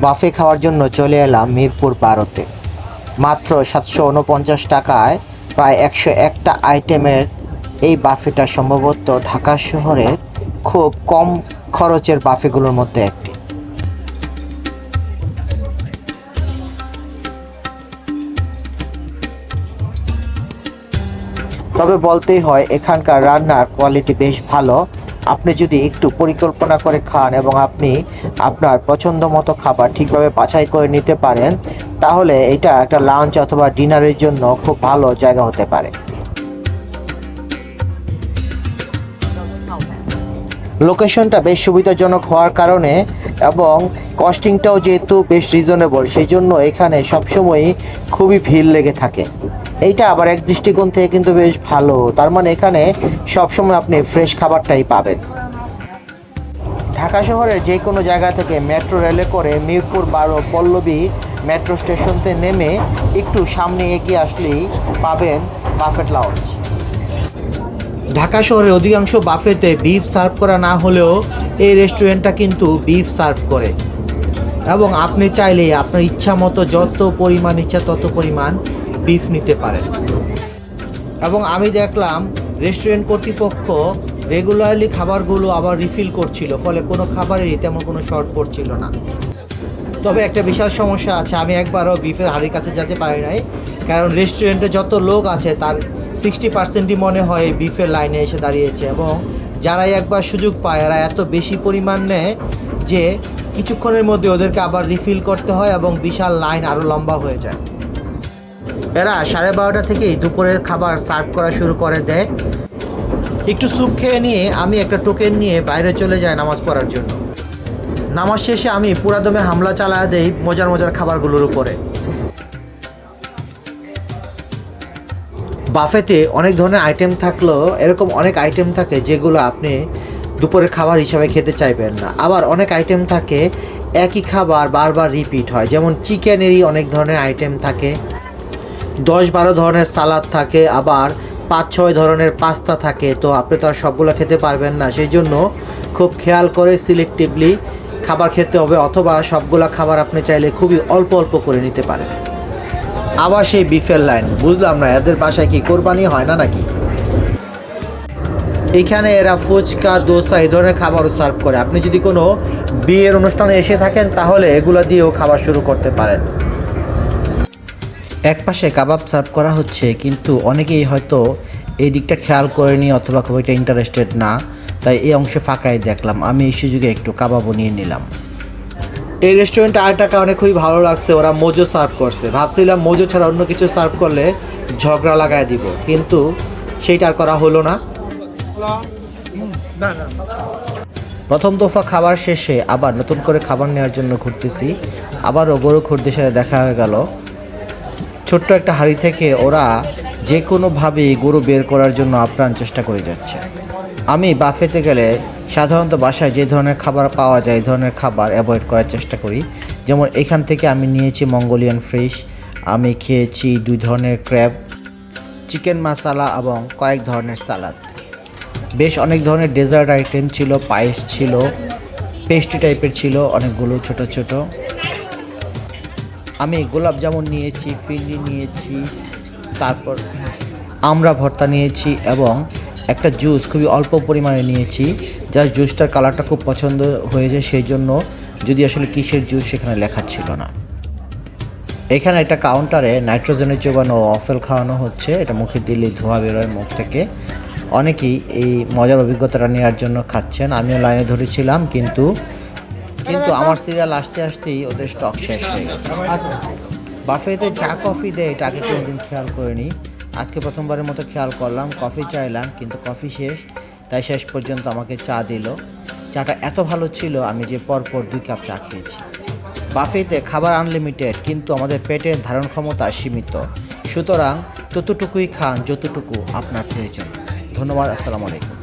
বাফে খাওয়ার জন্য চলে এলাম মিরপুর বারোতে। মাত্র সাতশো উনপঞ্চাশ টাকায় প্রায় একশো একটা আইটেমের এই বাফেটা সম্ভবত ঢাকা শহরের খুব কম খরচের বাফেগুলোর মধ্যে একটি। তবে বলতেই হয়, এখানকার রান্নার কোয়ালিটি বেশ ভালো। আপনি যদি একটু পরিকল্পনা করে খান এবং আপনি আপনার পছন্দ মতো খাবার ঠিকভাবে বাছাই করে নিতে পারেন, তাহলে এটা একটা লাঞ্চ অথবা ডিনারের জন্য খুব ভালো জায়গা হতে পারে। লোকেশনটা বেশ সুবিধাজনক হওয়ার কারণে এবং কস্টিংটাও যেহেতু বেশ রিজনেবল সেই জন্য এখানে সবসময়ই খুবই ভিড় লেগে থাকে। এইটা আবার এক দৃষ্টিকোণ থেকে কিন্তু বেশ ভালো, তার মানে এখানে সবসময় আপনি ফ্রেশ খাবারটাই পাবেন। ঢাকা শহরের যে কোনো জায়গা থেকে মেট্রো রেলে করে মিরপুর, বারো, পল্লবী মেট্রো স্টেশনতে নেমে একটু সামনে এগিয়ে আসলেই পাবেন বাফেট লাউঞ্জ ঢাকা শহরের অধিকাংশ বাফেতে বিফ সার্ভ করা না হলেও এই রেস্টুরেন্টটা কিন্তু বিফ সার্ভ করে। এবং আপনি চাইলে আপনার ইচ্ছা মতো যত পরিমাণ ইচ্ছা তত পরিমাণ বিফ নিতে পারেন। এবং আমি দেখলাম রেস্টুরেন্ট কর্তৃপক্ষ রেগুলারলি খাবারগুলো আবার রিফিল করছিল, ফলে কোনো খাবারেরই তেমন কোনো শর্ট পড়ছিল না। তবে একটা বিশাল সমস্যা আছে, আমি একবারও বিফের হাড়ির কাছে যেতে পারি নাই, কারণ রেস্টুরেন্টে যত লোক আছে তার সিক্সটি পার্সেন্টই মনে হয় এই বিফের লাইনে এসে দাঁড়িয়েছে এবং যারাই একবার সুযোগ পায়, এরা এত বেশি পরিমাণ নেয় যে কিছুক্ষণের মধ্যে ওদেরকে আবার রিফিল করতে হয় এবং বিশাল লাইন আরও লম্বা হয়ে যায়। এরা সাড়ে বারোটা থেকেই দুপুরের খাবার সার্ভ করা শুরু করে দেয়। একটু স্যুপ খেয়ে নিয়ে আমি একটা টোকেন নিয়ে বাইরে চলে যাই নামাজ পড়ার জন্য। নামাজ শেষে আমি পুরাদমে হামলা চালায় দেই মজার মজার খাবারগুলোর উপরে। বাফেতে অনেক ধরনের আইটেম থাকলেও এরকম অনেক আইটেম থাকে যেগুলো আপনি দুপুরের খাবার হিসাবে খেতে চাইবেন না। আবার অনেক আইটেম থাকে, একই খাবার বারবার রিপিট হয়। যেমন চিকেনেরই অনেক ধরনের আইটেম থাকে। দশ বারো ধরনের সালাদ থাকে, আবার পাঁচ ছয় ধরনের পাস্তা থাকে, তো আপনি তো আর সবগুলো খেতে পারবেন না। সেই জন্য খুব খেয়াল করে সিলেক্টিভলি খাবার খেতে হবে, অথবা সবগুলো খাবার আপনি চাইলে খুবই অল্প অল্প করে নিতে পারেন। আবার সেই বিফের লাইন। বুঝলাম না, এদের বাসায় কি কোরবানি হয় না নাকি? এখানে এরা ফুচকা, দোসা এই ধরনের খাবারও সার্ভ করে। আপনি যদি কোনো বিয়ের অনুষ্ঠানে এসে থাকেন, তাহলে এগুলো দিয়েও খাবার শুরু করতে পারেন। এক পাশে কাবাব সার্ভ করা হচ্ছে, কিন্তু অনেকেই হয়তো এই দিকটা খেয়াল করেনি অথবা খুব একটা ইন্টারেস্টেড না। তাই এই অংশে ফাঁকাই দেখলাম। আমি এই সুযোগে একটু কাবাবও নিয়ে নিলাম। এই রেস্টুরেন্টে আরেকটা কারণে খুবই ভালো লাগছে, ওরা মোজো সার্ভ করছে। ভাবছিলাম মোজো ছাড়া অন্য কিছু সার্ভ করলে ঝগড়া লাগায় দিব, কিন্তু সেইটা আর করা হলো না। প্রথম দফা খাবার শেষে আবার নতুন করে খাবার নেওয়ার জন্য ঘুরতেছি। আবারও গরু খুরদের সাথে দেখা হয়ে গেল। ছোট্ট একটা হাড়ি থেকে ওরা যে কোনোভাবেই গরু বের করার জন্য আপ্রাণ চেষ্টা করে যাচ্ছে। আমি বাফেতে গেলে সাধারণত বাসায় যে ধরনের খাবার পাওয়া যায়, এই ধরনের খাবার অ্যাভয়েড করার চেষ্টা করি। যেমন এখান থেকে আমি নিয়েছি মঙ্গোলিয়ান ফিশ, আমি খেয়েছি দুই ধরনের ক্র্যাব, চিকেন মশালা এবং কয়েক ধরনের সালাদ। বেশ অনেক ধরনের ডেজার্ট আইটেম ছিল, পায়েস ছিল পেস্ট্রি টাইপের ছিল, অনেকগুলো ছোট ছোট। আমি গোলাপ জামুন নিয়েছি ফিরনি নিয়েছি, তারপর আমরা ভর্তা নিয়েছি এবং একটা জুস খুবই অল্প পরিমাণে নিয়েছি। যার জুসটার কালারটা খুব পছন্দ হয়েছে সেই জন্য যদি আসলে কিসের জুস সেখানে লেখা ছিল না। এখানে একটা কাউন্টারে নাইট্রোজেনের যোগানো অফেল খাওয়ানো হচ্ছে। এটা মুখে দিলে ধোঁয়া বেরোয় মুখ থেকে। অনেকেই এই মজার অভিজ্ঞতাটা নেওয়ার জন্য খাচ্ছেন। আমিও লাইনে ধরেছিলাম কিন্তু কিন্তু আমার সিরিয়াল আসতে আসতেই ওদের স্টক শেষ হয়ে গেছে। বাফেতে চা কফি দেয় এটা আগে কোনোদিন খেয়াল করিনি। আজকে প্রথমবারের মতো খেয়াল করলাম, কফি চাইলাম, কিন্তু কফি শেষ, তাই শেষ পর্যন্ত আমাকে চা দিল। চাটা এত ভালো ছিল, আমি যে পরপর দুই কাপ চা খেয়েছি। বাফেতে খাবার আনলিমিটেড, কিন্তু আমাদের পেটের ধারণ ক্ষমতা সীমিত। সুতরাং ততটুকুই খান, যতটুকু আপনার প্রয়োজন। ধন্যবাদ, আসসালামু আলাইকুম।